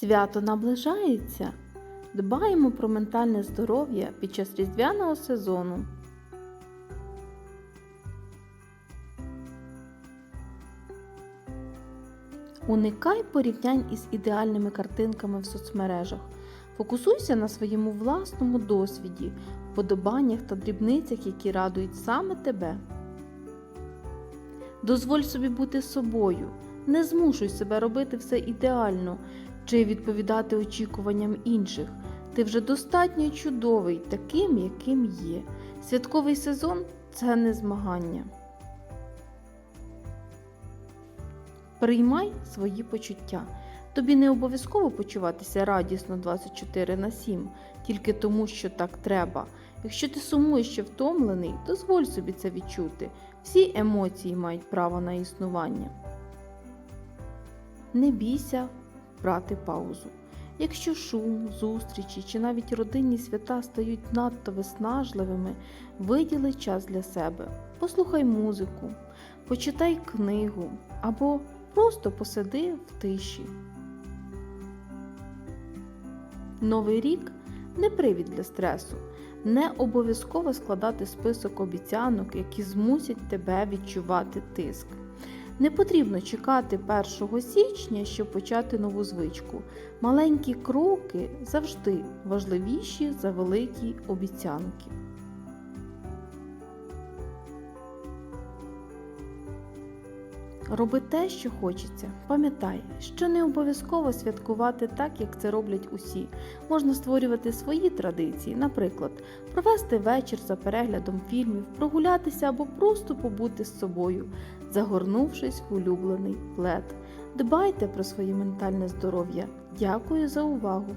Свято наближається. Дбаємо про ментальне здоров'я під час різдвяного сезону. Уникай порівнянь із ідеальними картинками в соцмережах. Фокусуйся на своєму власному досвіді, вподобаннях та дрібницях, які радують саме тебе. Дозволь собі бути собою, не змушуй себе робити все ідеально чи відповідати очікуванням інших. Ти вже достатньо чудовий, таким, яким є. Святковий сезон це не змагання. Приймай свої почуття. Тобі не обов'язково почуватися радісно 24 на 7, тільки тому, що так треба. Якщо ти сумуєш чи втомлений, дозволь собі це відчути. Всі емоції мають право на існування. Не бійся брати паузу. Якщо шум, зустрічі чи навіть родинні свята стають надто виснажливими, виділи час для себе. Послухай музику, почитай книгу або просто посиди в тиші. Новий рік не привід для стресу. Не обов'язково складати список обіцянок, які змусять тебе відчувати тиск. Не потрібно чекати 1 січня, щоб почати нову звичку. Маленькі кроки завжди важливіші за великі обіцянки. Роби те, що хочеться. Пам'ятай, що не обов'язково святкувати так, як це роблять усі. Можна створювати свої традиції, наприклад, провести вечір за переглядом фільмів, прогулятися або просто побути з собою, загорнувшись в улюблений плед. Дбайте про своє ментальне здоров'я. Дякую за увагу!